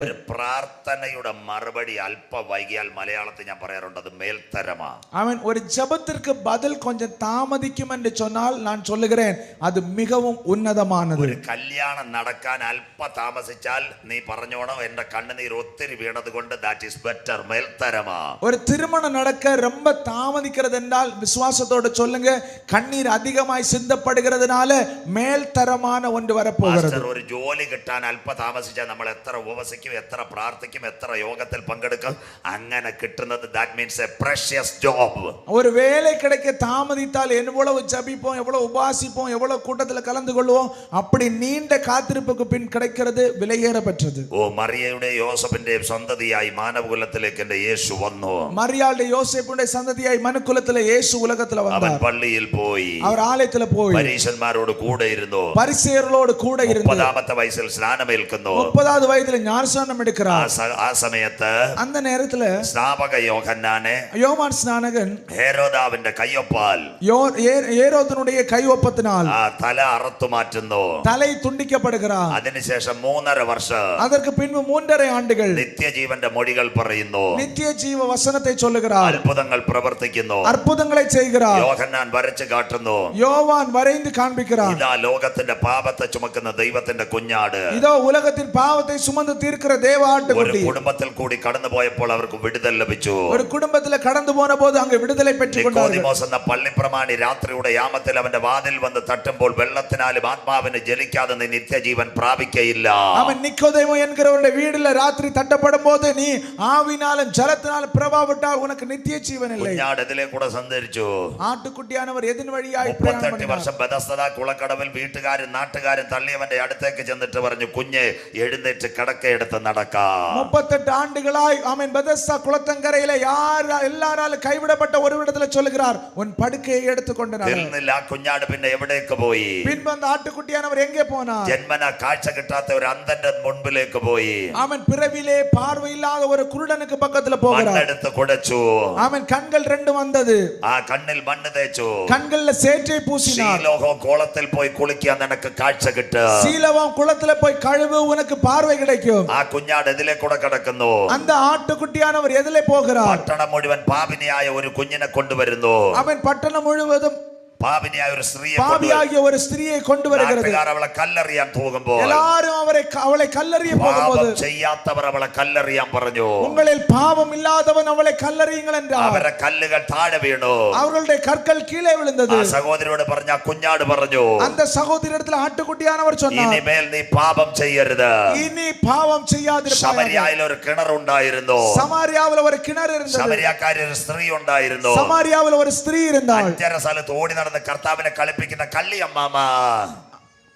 ഒരു പ്രാർത്ഥനയുടെ മറുപടി അല്പ വൈകിയാൽ മലയാളത്തിൽ ഞാൻ പറയാറുണ്ട് അത് മേൽത്തരമാ அவன் ஒரு ஜெபத்திற்கு பதில் கொஞ்சம் தாமதிக்கும் என்று சொன்னால் நான் சொல்லுகிறேன் அது மிகவும் உன்னதமானது ഒരു കല്യാണം നടക്കാൻ അല്പ താമസിച്ചാൽ നീ പറഞ്ഞോണം എന്റെ കണ്ണുനീർ ഒത്തിരി വീണത് കൊണ്ട് ദാറ്റ് ഈസ് ബെറ്റർ മേൽത്തരമാ ஒரு திருமணம் நடக்க ரொம்ப தாமதிக்கிறது என்றால் விசுவாசத்தோட சொல்லுங்க கண்ணீர் அதிகமாய் சிந்தப்படுகிறதுனால மேல்தரமான ஒன்று வரப்போகிறது മാസ്റ്റർ ഒരു ജോലി കിട്ടാൻ അല്പ താമസിച്ചാൽ നമ്മൾ എത്ര ഉപവസിക്കും പ്രാർത്ഥിക്കും എത്ര പ്രാർത്ഥിക്കും എത്ര യോഗത്തിൽ പങ്കെടുക്കും അങ്ങനെ കിട്ടുന്നത് that means a precious job ஒரு வேலை கிடைக்க தாமதித்தால் எவ்வளவு ஜபிப்போம் எவ்வளவு உபாசிப்போம் எவ்வளவு கூட்டத்தில் கலந்து கொள்வோம் அப்படி நீண்ட காத்திருப்புக்கு பின் கிடைக்கிறது വിലയേറപ്പെട്ടது ഓ മറിയയുടെ യോസഫിന്റെയും സന്തതിയായി മാനവകുലത്തിലേക്ക് എന്റെ യേശു വന്നു മറിയാളുടെ യോസഫിന്റെ സന്തതിയായി മനുകുലത്തിലെ യേശു ഉലകത്തിൽ അവൻ പള്ളിയിൽ പോയി അവർ ആലയത്തിൽ പോയി പരീശന്മാരോട് കൂടെ ഇരുന്നു പരിസേയരോട് കൂടെ ഇരുന്നു പതാമത്തെ വയസ്സിൽ സ്നാനമേൽക്കുന്നു മുപ്പതാമത് വയസ്സിൽ ഞാൻ ആ எடுக்கிறார் സ- ആ സമയത്ത് அந்த நேரத்துல സ്നാപക യോഹന്നാനെ யோவான் ஸ்நானகன் ഹേരോദാവിന്റെ കയ്യൊപ്പാൽ யோ- ஏ- ஏரோதனுடைய கை ஒப்பத்தினால் ആ തല അറുത്തു മാറ്റുന്നു தலை துண்டிக்கப்படுகிறார் അതിനുശേഷം മൂന്നര വർഷം அதற்கு பின்பு மூன்றரை ஆண்டுகள் നിത്യജീവന്റെ മൊഴികൾ പറയുന്നു நித்திய ஜீவ வசனத்தை சொல்லுகிறார் അത്ഭുതങ്ങൾ പ്രവർത്തിക്കുന്നു அற்புதங்களை செய்கிறார் യോഹന്നാൻ വരച്ചു കാട്ടുന്നു யோவான் வரைந்து காண்பிக்கிறார் ഇതാ ലോകത്തിന്റെ പാപത്തെ ചുമക്കുന്ന ദൈവത്തിന്റെ കുഞ്ഞാട് இதோ உலகத்தின் பாவத்தை சுமந்து தீர்க்கிற தேவ ഒരു ஆட்டுக்குட்டி കുടുംബത്തിൽ കൂടി കടന്നു പോയപ്പോൾ അവർക്ക് വിടുതൽ ലഭിച്ചു ஒரு குடும்பத்துல கடந்து போன போது அங்க விடுதலை பெற்றுக் கொண்டார்கள் നിക്കോദിമോസ് എന്ന പള്ളിപ്രമാണി രാത്രിയുടെ യാമത്തിൽ അവന്റെ വാതിൽ വന്ന് തട്ടുമ്പോൾ വെള്ളത്തിനാലും ആത്മാവിന് ജലിക്കാതെ നീ നിത്യജീവൻ പ്രാപിക്കയില്ല அவன் நிக்கோதேமு என்கிறவருடைய வீடுல ராத்திரி தட்டப்படும் போது நீ ஆவினாலும் ஜலத்தினாலும் பிரபாவிட்டால் உனக்கு நித்திய ஜீவன் இல்லை കുഞ്ഞാട് ഇതിലെ കൂടെ സഞ്ചരിച്ചു ஆட்டுக்குட்டியானவர் எதின் வழியாய் பிரயாணம் മുപ്പത്തെട്ട് பண்ணினார். വർഷം ബദസ്തത കുളക്കടവിൽ വീട്ടുകാരും നാട്ടുകാരും തള്ളിയവന്റെ അടുത്തേക്ക് ചെന്നിട്ട് പറഞ്ഞു കുഞ്ഞ് എഴുന്നേറ്റ് കിടക്കയെടുത്ത് നടക്കാം முப்பத்தெட்டு ஆண்டுகளாய் ஆமென் பெதஸ்தா குளத்தங்கரையில யார் எல்லாராலும் கைவிடப்பட்ட ஒரு இடத்துல சொல்லுகிறார் உன் படுக்கையை எடுத்துக்கொண்டு நட. തീർന്നില്ല ആ കുഞ്ഞാട് പിന്നെ എവിടേക്ക് പോയി பின்பு அந்த ஆட்டுக்குட்டியானவர் எங்கே போனார் ജന്മന കാഴ്ച കിട്ടാത്ത ഒരു അന്ധന്റെ മുൻപിലേക്ക് പോയി அவன் பிறவிலே பார்வை இல்லாத ஒரு குருடனுக்கு பக்கத்துல போகிறார் മണ്ണെടുത്ത് കുടച്ചു அவன் கண்கள் ரெண்டு வந்தது ആ കണ്ണിൽ മണ്ണ് തേച്ചു கண்கள்ல சேற்றை பூசினார் ശീലോഹോ കോളത്തിൽ പോയി കുളിക്കാൻ നിനക്ക് കാഴ്ച കിട്ടുക சீலவம் குளத்துல போய் கழுவு உனக்கு பார்வை கிடைக்கும் ആ കുഞ്ഞാട് ഇതിലെ കൂടെ കിടക്കുന്നു அந்த ஆட்டுக்குட்டியானவர் எதிலே போகிறார் പട്ടണം മുഴുവൻ പാപിനിയായ ഒരു കുഞ്ഞിനെ കൊണ്ടുവരുന്നു அவன் பட்டணம் முழுவதும் പാപിനിയായ ഒരു സ്ത്രീയെ പാപിയായ ഒരു സ്ത്രീയെ കൊണ്ടുവരുന്നത് അവളെ കല്ലെറിയാൻ പോകുമ്പോൾ എല്ലാരും അവരെ അവളെ കല്ലെറിയ പോകുമ്പോൾ ചെയ്യാത്തവർ അവളെ കല്ലെറിയാൻ പറഞ്ഞു. ഉങ്ങളിൽ പാപമില്ലാത്തവൻ അവളെ കല്ലെറിയുങ്ങൾ അവരുടെ കല്ലുകൾ താഴെ വീണു. അവരുടെ കർക്കൽ കീഴെ വിളുന്നത് സഹോദരിയോട് പറഞ്ഞ കുഞ്ഞാട് പറഞ്ഞു അന്ത സഹോദരിടത്തിൽ ആട്ടുകുട്ടിയാണ് അവർ ഇനിമേൽ നീ പാപം ചെയ്യരുത്. ഇനി പാപം ചെയ്യാതിരുന്നു സമരിയായിൽ ഒരു കിണർ ഉണ്ടായിരുന്നു. സമരിയാവിൽ ഒരു കിണർ സമരിയാക്കാരി ഒരു സ്ത്രീ ഉണ്ടായിരുന്നു. സമരിയാവിൽ ഒരു സ്ത്രീ ഇരുന്നു അഞ്ചര സ്ഥലത്ത് ഓടി കർത്താവിനെ കളിപ്പിക്കുന്ന കള്ളി അമ്മാമ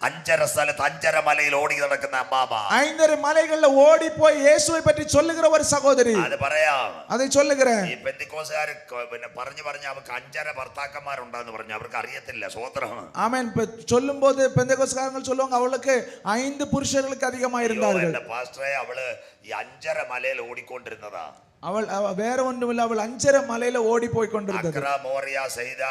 അഞ്ചര സ്ഥലത്ത് അഞ്ചര മലയിൽ ഓടി നടക്കുന്ന അമ്മാമ ஐந்தரை மலைகள்ல ஓடி போய் இயேசுவை பற்றி சொல்லுகிற ஒரு சகோதரி അത് പറയാം அதை சொல்லுகிறேன் ഈ പെന്തിക്കോസുകാർ പിന്നെ പറഞ്ഞു പറഞ്ഞ് അവർക്ക് അഞ്ചര ഭർത്താക്കന്മാരുണ്ടെന്ന് പറഞ്ഞു അവർക്ക് അറിയത്തില്ല സ്വോത്രം ஆமென் இப்ப சொல்லும் போது பெந்தகோஸ்காரங்கள் சொல்லுவாங்க அவளுக்கு ஐந்து புருஷர்களுக்கு அதிகமாக இருந்தார்கள் എന്റെ പാസ്റ്ററെ അവള് ഈ അഞ്ചര മലയിൽ ഓടിക്കൊണ്ടിരുന്നതാ அவள் அவ வேற ஒன்றுமில்ல அவள் அஞ்சரை மலையில ஓடி போய் கொண்டிருந்தது അക്ര മോറിയ സൈത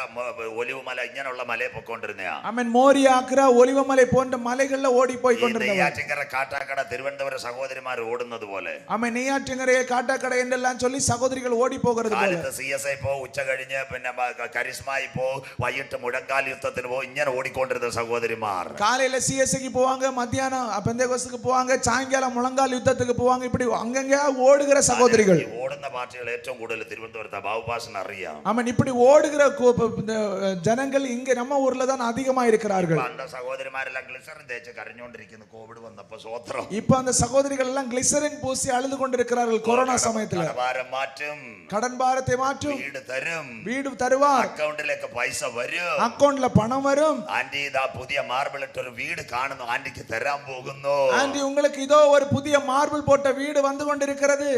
ഒലിവ് മല ഇങ്ങനെയുള്ള മലയിൽ പൊക്കോണ്ടിരുന്നയാ ஆமென் மோரியா அக்ரா ஒலிவமலை போன்ற மலைகள்ல ஓடி போய் ഈ கொண்டிருந்தவள் നെയ്യാറ്റിങ്കര കാട്ടാക്കട തിരുവനന്തപുരം സഹോദരിമാർ ഓടുന്നത് പോലെ ஆமென் நெய்யாற்றிங்கரையே காட்டாக்கடை என்றெல்லாம் சொல்லி சகோதரிகள் ஓடி போகிறது போல കാലത്ത് സി എസ് ഐ പോ ഉച്ച കഴിഞ്ഞ് പിന്നെ ബ- കരിസ്മായി പോ വൈകിട്ട് മുഴങ്കാൽ യുദ്ധത്തിന് പോ ഇങ്ങനെ ഓടിക്കൊണ്ടിരുന്ന സഹോദരിമാർ காலையில சிஎஸ்சிக்கு போவாங்க மத்தியானம் பெந்தகோஸ்துக்கு போவாங்க சாயங்காலம் முழங்கால் யுத்தத்துக்கு போவாங்க இப்படி அங்கங்க ஓடுகிற சகோதரிகள் ഈ ഓടുന്ന പാർട്ടികൾ ഏറ്റവും കൂടുതൽ തിരുവനന്തപുരത്ത് ബാബുപാസൻ അറിയാം ஆமென் இப்படி ஓடுகிற கு- ப- இந்த ஜனங்கள் இங்க நம்ம ஊர்ல தான் அதிகமா இருக்கிறார்கள் പണ്ട് സഹോദരിമാരെല്ലാം ഗ്ലിസറിൻ തേച്ച് കരഞ്ഞോണ്ടിരിക്കുന്നു കോവിഡ് വന്നപ്പോ സ്വോത്രം இப்ப அந்த சகோதரிகள் எல்லாம் கிளிசரின் பூசி அழுது கொண்டிருக்கிறார்கள் கொரோனா சமயத்துல കടഭാരം മാറ്റും கடன் பாரத்தை மாற்றும் വീട് തരും வீடு தருவார் അക്കൗണ്ടിലേക്ക് പൈസ വരും அக்கவுண்ட்ல பணம் வரும் ആന്റി ഇതാ പുതിയ മാർബിൾ ഇട്ട് ഒരു വീട് കാണുന്നു ആന്റിക്ക് തരാൻ പോകുന്നു ஆண்டி உங்களுக்கு இதோ ஒரு புதிய மார்பிள் போட்ட வீடு வந்து கொண்டிருக்கிறது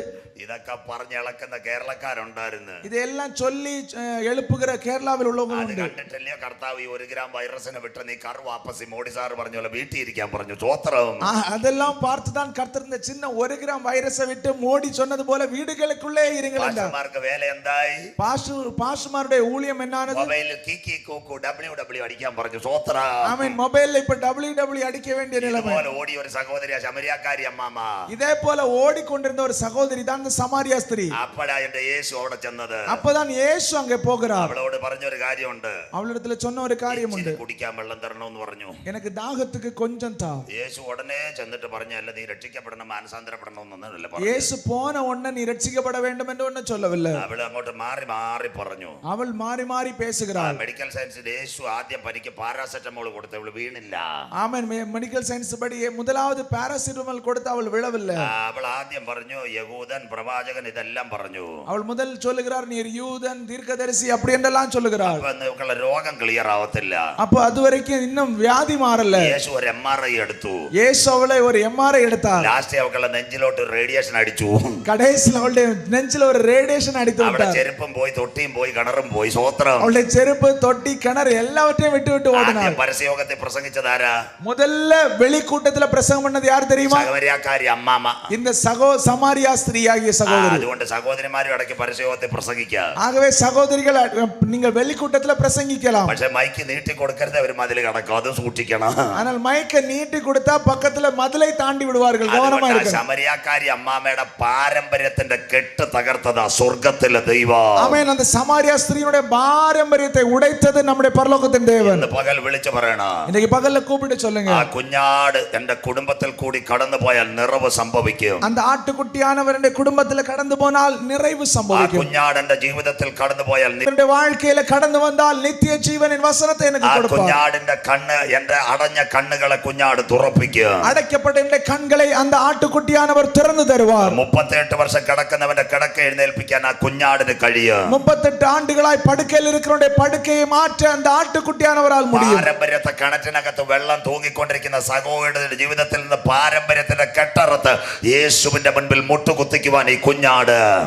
ഇതൊക്കെ പറഞ്ഞിളക്കുന്ന കേരളക്കാരുണ്ടായിരുന്നു ഇതെല്ലാം ചൊല്ലി എളുപ്പുകിற കേരളാവിൽ ഉള്ളവങ്ങളുണ്ട് കണ്ടിട്ടില്ലയോ കർത്താവ് ഒരു ഗ്രാം വൈറസിനെ വിട്ട് നീ കർ വാപ്പസി മോഡി സാർ പറഞ്ഞ പോലെ വീട്ടിൽ ഇരിക്കാൻ പറഞ്ഞു ചോത്രം അതെല്ലാം പാർത്തുതാൻ കർത്തറിന്റെ ചിഹ്നം ഒരു ഗ്രാം വൈറസ് വിട്ട് മോഡി ചൊന്നതുപോലെ വീടുകൾക്കുള്ളേ ഇരുങ്ങളുണ്ട് വേല എന്തായി പാഷു പാഷുമാരുടെ ഊഴിയം എന്നാണ് മൊബൈലിൽ കീക്കി കൂക്കു ഡബ്ല്യു ഡബ്ല്യു അടിക്കാൻ പറഞ്ഞു ചോത്ര ആമീൻ മൊബൈലിൽ ഇപ്പൊ ഡബ്ല്യു ഡബ്ല്യു അടിക്ക വേണ്ടി നിലപാട് ഓടി ഒരു സഹോദരി ശമരിയാക്കാരി അമ്മാമ ഇതേപോലെ ഓടിക്കൊണ്ടിരുന്ന ഒരു സഹോദരി ഇതാണ് സമാരിയ സ്ത്രീ. അപ്പോഴാ യേശു അവിടെ ചെന്നത്. അപ്പതാണ് യേശു അങ്ങ് പോകരാ. അവളോട് പറഞ്ഞ ഒരു കാര്യമുണ്ട്. അവളുടെ ചൊന്ന ഒരു കാര്യമുണ്ട്. കുടിക്കാൻ വെള്ളം തരണം എന്ന് പറഞ്ഞു. എനിക്ക് ദാഹത്തുക്ക് കൊഞ്ചം താ. യേശു ഉടനെ ചെന്നിട്ട് പറഞ്ഞു അല്ല നീ രക്ഷിക്കപ്പെടണം മാനസാന്തരപ്പെടണം യേശു പോന ഉടനെ നീ രക്ഷിക്കപ്പെട വേണ്ടുമെന്ന് ഉടനെ ചൊല്ലവല്ല. അവൾ അങ്ങോട്ട് മാറി മാറി പറഞ്ഞു. അവൾ മാറി മാറി പേശുகிறாൾ മെഡിക്കൽ സയൻസിൽ യേശു ആദ്യം പനിക്ക് പാരാസെറ്റമോൾ കൊടുത്ത് അവൾ വീണില്ല. ആമൻ. മെഡിക്കൽ സയൻസ് പടി മുതലാവത് പാരാസെറ്റമോൾ കൊടുത്ത് അവൾ വിളവില്ല. അവൾ ആദ്യം പറഞ്ഞു യഹൂദൻ പ്രവാചകൻ ഇതെല്ലാം പറഞ്ഞു அவள் முதல் சொல்லுகிறார் நீர் யூதன் தீர்க்கதரிசி அப்படி என்றெல்லாம் சொல்லுகிறாள் അപ്പൊ നിങ്ങൾക്കുള്ള രോഗം ക്ലിയർ ആവത്തില്ല அப்போ அது வரைக்கும் இன்னும் வியாதி மாறல യേശു ഒരു എം ആർ ഐ എടുത്തു இயேசு அவளை ஒரு எம்ஆர்ஐ எடுத்தார் ലാസ്റ്റ് അവക്കുള്ള നെഞ്ചിലോട്ട് റേഡിയേഷൻ അടിച്ചു கடைசியில் அவளுடைய நெஞ்சில ஒரு ரேடியேஷன் அடித்து അവിടെ விட்டார் ചെരുപ്പും പോയി തൊട്ടിയും പോയി കിണറും പോയി സ്വോത്രം அவளுடைய செருப்பு தொட்டி கிணறு எல்லாவற்றையும் விட்டு விட்டு ஓடினார் ആദ്യം പരസ്യയോഗത്തിൽ പ്രസംഗിച്ചതാരാ முதல்ல வெளிக்கூட்டத்துல பிரசங்கம் பண்ணது யார் தெரியுமா സഹവര്യാക്കാരി അമ്മാമ இந்த சகோ சமாரியா ஸ்திரீ ஆகிய ആ, சகோதரி അതുകൊണ്ട് സഹോദരിമാരും ഇടയ്ക്ക് പരസ്യയോഗത്തിൽ പ്രസംഗിക്കുക ஆகவே சகோதரிகள் அஹ், நீங்கள் வெளிக்கூட்டத்துல பிரசங்கிக்கலாம் പക്ഷെ മൈക്ക് നീട്ടി കൊടുക്കരുത് അവർ മതിൽ കിടക്കും അത് സൂക്ഷിക്കണം ஆனால் மைக்க நீட்டி கொடுத்தா பக்கத்துல மதிலை தாண்டி விடுவார்கள் கவனமா അതുകൊണ്ട് ആ இருக்கணும் ശമരിയാക്കാരി അമ്മാമ്മയുടെ പാരമ്പര്യത്തിന്റെ കെട്ട് തകർത്തതാ സ്വർഗത്തിലെ ദൈവം ஆமென் அந்த சமாரியா ஸ்திரீனுடைய பாரம்பரியத்தை உடைத்தது நம்முடைய பரலோகத்தின் தேவன் ഇന്ന് പകൽ വിളിച്ചു പറയണ இன்னைக்கு பகல்ல கூப்பிட்டு சொல்லுங்க ആ കുഞ്ഞാട് എന്റെ കുടുംബത്തിൽ കൂടി കടന്നു പോയാൽ നിറവ് സംഭവിക്കും அந்த ஆட்டுக்குட்டியானவர் என்னுடைய குடும்பத்துல கடந்து കടന്നു പോനാൽ നിറവ് സംഭവിക്കും. കുഞ്ഞാടന്റെ ജീവിതത്തിൽ കടന്നു പോയാൽ എന്റെ വാഴ്ക്കയിൽ കടന്നു വന്നാൽ നിത്യ ജീവനിൻ വസനത്തെ കൊടുക്കും കുഞ്ഞാടിന്റെ കണ്ണ് എന്റെ അടഞ്ഞ കണ്ണുകളെ കുഞ്ഞാട് തുറപ്പിക്കുക. അടയ്ക്കപ്പെട്ട എന്റെ കണ്ണുകളെ അന്ത ആട്ടുകുട്ടിയാനവർ തുറന്നു തരുവാർ മുപ്പത്തെട്ട് വർഷം കിടക്കുന്നവന്റെ കിടക്ക എഴുന്നേൽപ്പിക്കാൻ ആ കുഞ്ഞാടിന് കഴിയുക. മുപ്പത്തെട്ട് ആണ്ടുകളായി പടുക്കയിൽ ഇരിക്കുന്നവരുടെ പടുക്കയെ മാറ്റ അന്ത ആട്ടുകുട്ടിയാനവരാൽ മുടിയും. പാരമ്പര്യത്തെ കിണറ്റിനകത്ത് വെള്ളം തൂങ്ങിക്കൊണ്ടിരിക്കുന്ന സഹോദരന്റെ ജീവിതത്തിൽ നിന്ന് പാരമ്പര്യത്തിന്റെ കെട്ടറത്ത് യേശുവിന്റെ മുൻപിൽ മുട്ടുകുത്തിക്കുവാൻ ഈ കുഞ്ഞാട്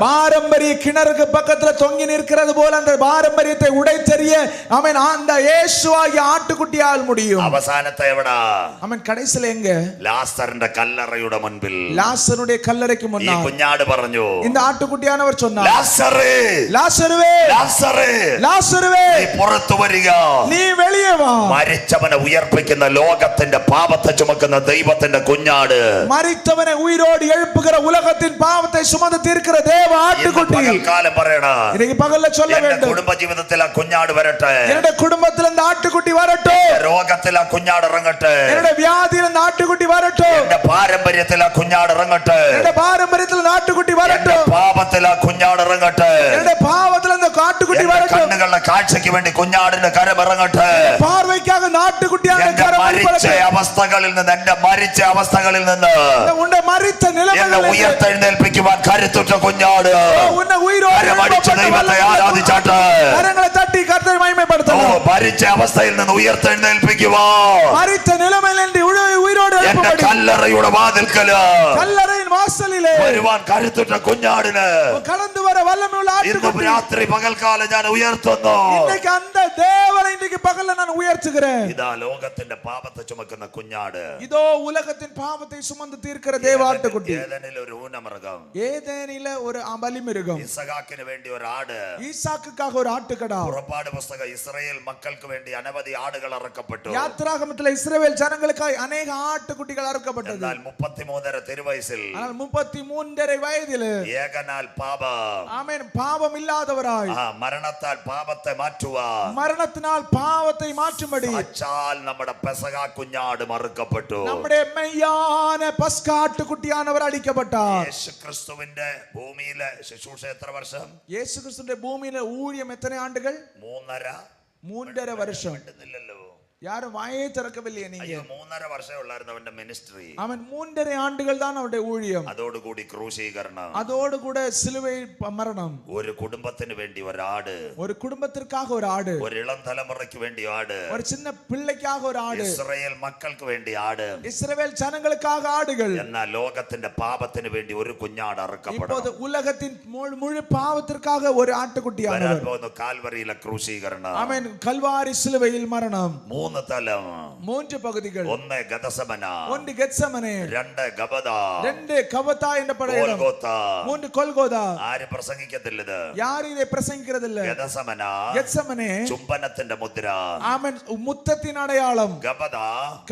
பாரம்பரிய கிணறுக்கு பக்கத்துல தொங்கி நிற்கிறது போல அந்த பாரம்பரியத்தை உடைத்தெறிய அவன் அந்த இயேசுவாகிய ஆட்டுக்குட்டியால் முடியும் അവസാനത്തെ എവിടാ அவன் கடைசியில எங்க ലാസറിന്റെ കല്ലറയുടെ മുൻപിൽ லாசருடைய கல்லறைக்கு ഈ முன்னால் കുഞ്ഞാട് പറഞ്ഞു இந்த ஆட்டுக்குட்டியானவர் சொன்னார் ലാസറേ லாசருவே ലാസറേ லாசருவே നീ പുറത്തു വരിക நீ வெளியே வா മരിച്ചവനെ ഉയർപ്പിക്കുന്ന ലോകത്തിന്റെ പാപത്തെ ചുമക്കുന്ന ദൈവത്തിന്റെ കുഞ്ഞാട് மரித்தவனை உயிரோடு எழுப்புகிற உலகத்தின் பாவத்தை சுமந்து தீர்க்கிற தேவ ഇന്ന് ஆட்டுக்குட்டி പകൽക്കാലം പറയണ இன்னைக்கு பகல்ல சொல்ல എന്റെ வேண்டும் കുടുംബ ജീവിതത്തിൽ ആ കുഞ്ഞാട് വരട്ടെ என்னுடைய குடும்பத்துல இந்த ஆட்டுக்குட்டி வரட்டும் രോഗത്തിൽ ആ കുഞ്ഞാട് ഇറങ്ങട്ടെ என்னுடைய வியாதியில இந்த ஆட்டுக்குட்டி வரட்டும் എന്റെ പാരമ്പര്യത്തിൽ ആ കുഞ്ഞാട് ഇറങ്ങട്ടെ என்னுடைய பாரம்பரியத்துல இந்த ஆட்டுக்குட்டி എന്റെ வரட்டும் പാപത്തിൽ ആ കുഞ്ഞാട് ഇറങ്ങട്ടെ என்னுடைய பாவத்துல இந்த ஆட்டுக்குட்டி എന്റെ வரட்டும் കണ്ണുകളുടെ കാഴ്ചയ്ക്ക് വേണ്ടി കുഞ്ഞാടിന്റെ കരമിറങ്ങട്ടെ. പാർവയ്ക്കാക നാട്ടുകുട്ടിയാകുന്ന മരിച്ച അവസ്ഥകളിൽ നിന്ന് എന്റെ മരിച്ച അവസ്ഥകളിൽ നിന്ന് ഉന്നെ മരിച്ച നിലവിലെ ഉയർത്തെഴുന്നേൽപ്പിക്കുവാൻ കരുത്തുറ്റ കുഞ്ഞാട്. മരിച്ച ദൈവത്തെ ആരാധിച്ചാട്ട്. കരങ്ങളെ തട്ടി കർത്തരെ മഹിമപ്പെടുത്തണം മരിച്ച അവസ്ഥയിൽ നിന്ന് ഉയർത്തെഴുന്നേൽപ്പിക്കുവാ. മരിച്ച നിലമേൽ എന്റെ ഉയരോട് എന്റെ കല്ലറയുടെ വാതിൽക്കൽ. കല്ലറയിൽ വാസലിലെ. വരുവാൻ കരുത്തുറ്റ കുഞ്ഞാടിന്. കടന്നു വരെ വല്ലമുള്ള രാത്രി പകൽക്കാലം ആൾക്കാരെ ഉയർത്തുന്നു ഇന്നേക്ക് അന്ത ദേവനെ ഇന്നേക്ക് പകലിൽ ഞാൻ ഉയർത്തുകേൻ ഇതാ ലോകത്തിന്റെ പാപത്തെ ചുമക്കുന്ന കുഞ്ഞാട് ഇതോ ഉലകത്തിൻ പാപത്തെ ചുമന്ന് തീർക്കുന്ന ദേവാട്ടുകുട്ടി ഏദനിൽ ഒരു ഊനമൃഗം ഏദനിലെ ഒരു അമലിമൃഗം ഇസഹാക്കിന് വേണ്ടി ഒരു ആട് ഈസാക്കുക്കാക ഒരു ആട്ടുകട പുറപ്പാട് പുസ്തകം ഇസ്രായേൽ മക്കൾക്ക് വേണ്ടി അനവധി ആടുകൾ ഇറക്കപ്പെട്ടു യാത്രാഗമത്തിലെ ഇസ്രായേൽ ജനങ്ങൾക്കായി അനേക ആട്ടുകുട്ടികൾ ഇറക്കപ്പെട്ടത് എന്നാൽ മുപ്പത്തിമൂന്നര തിരുവയസ്സിൽ മുപ്പത്തിമൂന്നര വയതിൽ ഏകനാൽ പാപം ആമേൻ പാപം ഇല്ലാത്തവരായി മരണ മരണത്താൽ പാപത്തെ മാറ്റുവാൻ. മരണത്തിനാൽ പാപത്തെ മാറ്റുമടി. അച്ചാൽ നമ്മുടെ പെസക കുഞ്ഞാട് മറുക്കപ്പെട്ടു. നമ്മുടെ മെയ്യാന അവർ അടിക്കപ്പെട്ട യേശു ക്രിസ്തുവിന്റെ ഭൂമിയിലെ ശിശൂഷ എത്ര വർഷം? യേശു ക്രിസ്തുവിന്റെ ഭൂമിയിലെ ഊഴിയം എത്ര ആണ്ടുകൾ മൂന്നര. മൂന്നര വർഷം. കിട്ടുന്നില്ലല്ലോ யாரும் வாயே திறக்கவில்லையே நீங்க അയ്യോ മൂന്നര വർഷമേ ഉള്ളായിരുന്നു അവന്റെ മിനിസ്ട്രി அவன் மூன்றரை ஆண்டுகள் தான் அவருடைய ஊழியம் അതോടുകൂടി ക്രൂശീകരണം அதோடு கூட சிலுவை ப- மரணம் ഒരു കുടുംബത്തിന് വേണ്ടി ഒരാട് ஒரு குடும்பத்திற்காக ஒரு ஆடு ഒരു ഇളം തലമുറയ്ക്ക് വേണ്ടി ആട് ஒரு சின்ன பிள்ளைக்காக ஒரு ஆடு ഇസ്രയേൽ മക്കൾക്ക് വേണ്ടി ആട് இஸ்ரவேல் ஜனங்களுக்காக ஆடுகள் എന്നാൽ ലോകത്തിന്റെ പാപത്തിന് വേണ്ടി ഒരു കുഞ്ഞാട് இப்போது അറുക്കപ്പെടണം உலகத்தின் முழு- முழு பாவத்திற்காக ஒரு വരാൻ ஆட்டுக்குட்டியானவர் പോകുന്ന കാൽവറിയിലെ ക്രൂശീകരണം அவன் கல்வாரி சிலுவையில் மரணம் മൂന്ന് തലം. മൂന്ന് പകുതികൾ. ഒന്ന് ഗതസമന ഒന്ന് ഗതസമന രണ്ട് ഗബദ. രണ്ട് കവത എന്ന പടയണം മൂന്ന് കൊൽഗോത ആര് പ്രസംഗിക്കത്തില്ല ഇത് ആര് ഇത് പ്രസംഗിക്കുന്നതില്ല ഗതസമന ഗതസമന ചുംബനത്തിന്റെ മുദ്ര. ആമൻ മുത്തത്തിന് അടയാളം. ഗബദ.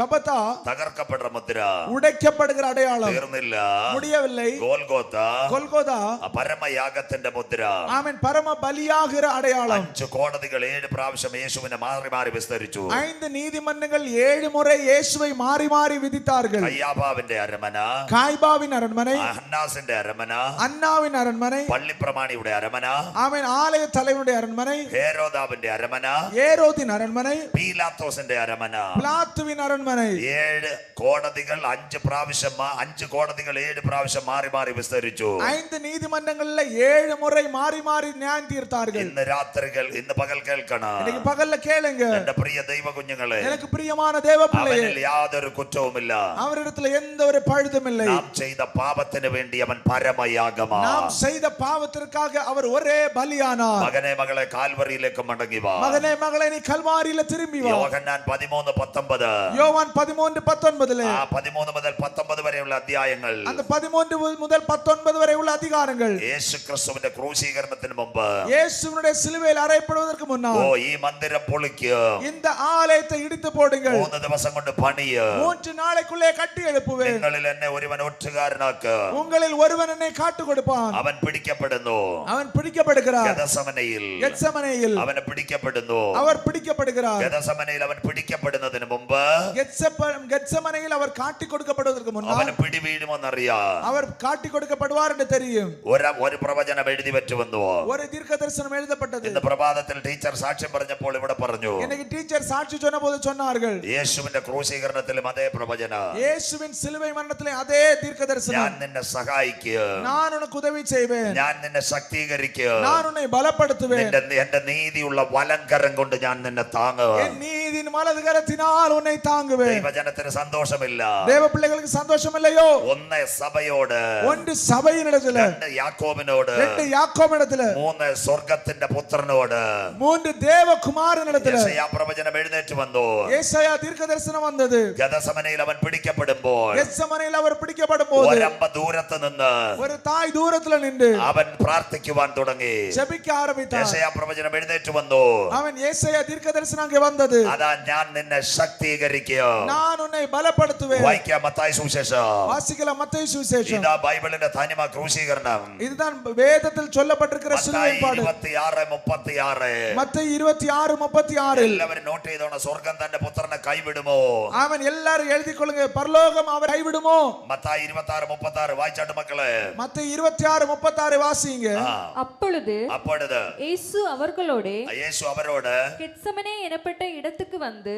കബത തകർക്കപ്പെടുന്ന മുദ്ര. ഉടയ്ക്കപ്പെടുന്ന അടയാളം. തീർന്നില്ല. മുടിയവില്ലേ? ഗോൽഗോത. ഗോൽഗോത പരമയാഗത്തിന്റെ മുദ്ര. ആമൻ പരമ ബലിയാകുന്ന അടയാളം. അഞ്ച് കോടതികൾ ഏഴ് പ്രാവശ്യം യേശുവിനെ മാറി മാറി വിസ്തരിച്ചു. ഐന്ത് ஐந்து நீதிமன்றங்கள் ஏழு முறை இயேசுவை மாறி மாறி விதித்தார்கள் കയ്യാബാവിന്റെ അരമന காய்பாவின் அரண்மனை അഹന്നാസിന്റെ അരമന அண்ணாவின் அரண்மனை പള്ളിപ്രമാണിയുടെ അരമന ஆமன் ஆலய தலைவனுடைய அரண்மனை ഹേരോദാവിന്റെ അരമന ஏரோதின் அரண்மனை പീലാത്തോസിന്റെ അരമന பிளாத்துவின் அரண்மனை ഏഴ് കോടതികൾ അഞ്ച് പ്രാവശ്യം മാ- അഞ്ച് കോടതികൾ ഏഴ് പ്രാവശ്യം മാറി മാറി വിസ്തരിച്ചു ஐந்து நீதிமன்றங்கள்ல ஏழு முறை மாறி மாறி நியாயம் தீர்த்தார்கள் ഇന്ന് രാത്രികൾ ഇന്ന് പകൽ കേൾക്കണം இன்னைக்கு பகல்ல கேளுங்க എന്റെ പ്രിയ ദൈവ കുഞ്ഞുങ്ങളെ எனக்கு பிரியமான தேவ பிள்ளையே അവനിൽ യാതൊരു കുറ്റവുമില്ല அவரிடத்துல எந்த ஒரு பழுதும் இல்லை നാം ചെയ്ത പാപത്തിന് വേണ്ടി അവൻ പരമയാഗമാ நாம் செய்த பாவத்திற்காக அவர் ஒரே பலியானார் മകനെ മകളെ കാൽവറിയിലേക്ക് മടങ്ങി വാ மகனே மகளே நீ கல்வாரியில திரும்பி வா യോഹന്നാൻ പതിമൂന്ന് പത്തൊമ്പത് யோவான் பதிமூன்று பத்தொன்பதுல ആ പതിമൂന്ന് മുതൽ പത്തൊമ്പത് വരെയുള്ള അധ്യായങ്ങൾ அந்த பதிமூன்று முதல் பத்தொன்பது வரை உள்ள அதிகாரங்கள் യേശു ക്രിസ്തുവിന്റെ ക്രൂശീകരണത്തിന് മുമ്പ് இயேசுவினுடைய சிலுவையில் அறையப்படுவதற்கு ഓ முன்னால் ഈ മന്ദിരം പൊളിക്കും இந்த ஆலயத்தை ஆலயத்தை இடித்து போடுங்கள் മൂന്ന് ദിവസം കൊണ്ട് പണിയ് மூன்று நாளைக்குள்ளே கட்டி எழுப்புவேன் നിങ്ങളിൽ എന്നെ ഒരുവൻ ഒറ്റുകാരനാക്ക് உங்களில் ஒருவன் என்னை காட்டு கொடுப்பான் അവൻ പിടിക്കപ്പെടുന്നു அவன் പിടിക്കപ്പെടുகிறார் ഗതസമനയിൽ எத்சமனேயில் അവനെ പിടിക്കപ്പെടുന്നു அவர் பிடிக்கப்படுகிறார் ഗതസമനയിൽ അവൻ പിടിക്കപ്പെടുന്നതിന് മുമ്പ് எத்செப்ப- கெத்செமனேயில் அவர் காட்டி கொடுக்கப்படுவதற்கு അവന് முன்னால் പിടിവീഴുമെന്നറിയാം அவர் காட்டி കൊടുக்கப்படுவார் என்று தெரியும் ഒരു ഒരു പ്രവചനം എഴുതി വെച്ചു വന്നു ஒரு தீர்க்க தரிசனம் எழுதப்பட்டது ഇന്ന് പ്രഭാതത്തിൽ ടീച്ചർ സാക്ഷ്യം പറഞ്ഞപ്പോൾ ഇവിടെ പറഞ്ഞു இன்னைக்கு டீச்சர் சாட்சி சொன்ன போது சொன்னார்கள் യേശുവിന്റെ ക്രൂശീകരണത്തിലും അതേ പ്രവചന இயேசுவின் சிலுவை மரணத்திலே அதே தீர்க்க ഞാൻ தரிசனம் നിന്നെ സഹായിക്കുക நான் உனக்கு உதவி செய்வேன் ഞാൻ നിന്നെ ശക്തീകരിക്കുക நான் உன்னை பலப்படுத்துவேன் നിന്റെ എന്റെ നീതിയുള്ള വലങ്കരം കൊണ്ട് ഞാൻ നിന്നെ താങ്ങുക என் நீதியின் வலது கரத்தினால் உன்னை தாங்குவேன் ദൈവജനത്തിന് സന്തോഷമില്ല தேவ பிள்ளைகளுக்கு சந்தோஷம் இல்லையோ ഒന്ന് സഭയോട് ஒன்று சபையினிடத்துல രണ്ട് യാക്കോബിനോട് ரெண்டு யாக்கோம் இடத்துல മൂന്ന് സ്വർഗത്തിന്റെ പുത്രനോട് மூன்று தேவகுமாரனிடத்துல യെശയ്യാ പ്രവചനം എഴുന്നേറ്റ് വന്നു ஏசாயா தீர்க்க தரிசனம் வந்தது ഗതസമനയിൽ അവൻ പിടിക്കപ്പെടുമ്പോൾ எஸ்ஸமனையில் அவர் பிடிக்கப்படும் போது ഒരമ്പ ദൂരത്ത് നിന്ന് ஒரு தாய் தூரத்துல நின்று അവൻ പ്രാർത്ഥിക്കുവാൻ തുടങ്ങി ஜெபிக்க ஆரம்பித்தார் യേശയ്യാ പ്രവചനം എഴുന്നേറ്റ് വന്നു அவன் ஏசாயா தீர்க்க தரிசனம் அங்கே வந்தது അതാ ഞാൻ നിന്നെ ശക്തീകരിക്കുക நான் உன்னை பலப்படுத்துவேன் വായിക്കാം മത്തായി സുവിശേഷം வாசிக்கலாம் மத்தேயு சுவிசேஷம் ഇതാ ബൈബിളിന്റെ തനിമ ക്രൂശീകരണം இதுதான் வேதத்தில் சொல்லப்பட்டிருக்கிற മത്തായി சிலுவை பாடு ഇരുപത്തിയാറ് മുപ്പത്തിയാറ് மத்த இருபத்தி ஆறு முப்பத்தி ஆறில் എല്ലാവരും നോട്ട് ചെയ്തോണം സ്വർഗം തന്റെ പുത്രനെ കൈവിടുമോ அவன் எல்லாரும் எழுதி கொள்ளுங்க பரலோகம் அவர் கைவிடுமோ മത്തായി ഇരുപത്തി ആറ് മുപ്പത്തി ആറ് വായിച്ചാട്ട് മക്കളെ மத்த இருபத்தி ஆறு முப்பத்தி ஆறு வாசிங்க ആ அப்பொழுது അപ്പോഴത് இயேசு அவர்களோடே യേശു അവരോട് கெத்சமனே எனப்பட்ட இடத்துக்கு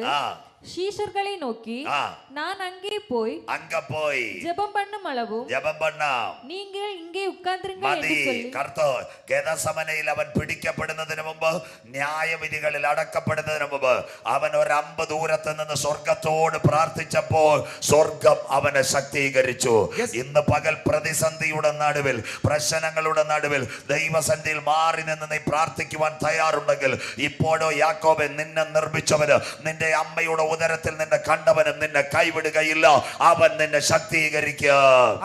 아. ആ சீஷர்களை நோக்கி ആ நான் அங்கே போய் അങ്ക പോയി ஜெபம் பண்ணும் அளவும் ജപം പണ്ണാം நீங்கள் இங்கே உட்கார்ந்திருங்கள் മതി என்று சொல்லி കർത്തോ ഗതസമനയിൽ അവൻ പിടിക്കപ്പെടുന്നതിന് മുമ്പ് ന്യായവിധികളിൽ അടക്കപ്പെടുന്നതിന് മുമ്പ് അവൻ ഒരമ്പ് ദൂരത്ത് നിന്ന് സ്വർഗത്തോട് പ്രാർത്ഥിച്ചപ്പോൾ സ്വർഗം അവനെ ശക്തീകരിച്ചു ഇന്ന് പകൽ പ്രതിസന്ധിയുടെ നടുവിൽ പ്രശ്നങ്ങളുടെ നടുവിൽ ദൈവസന്ധിയിൽ മാറി നിന്ന് നീ പ്രാർത്ഥിക്കുവാൻ തയ്യാറുണ്ടെങ്കിൽ ഇപ്പോഴോ യാക്കോബെ നിന്നെ നിർമ്മിച്ചവന് നിന്റെ അമ്മയുടെ ഉദരത്തിൽ നിന്നെ കണ്ടവനും നിന്നെ കൈവിടുകയില്ല അവൻ നിന്നെ ശക്തീകരിക്കുക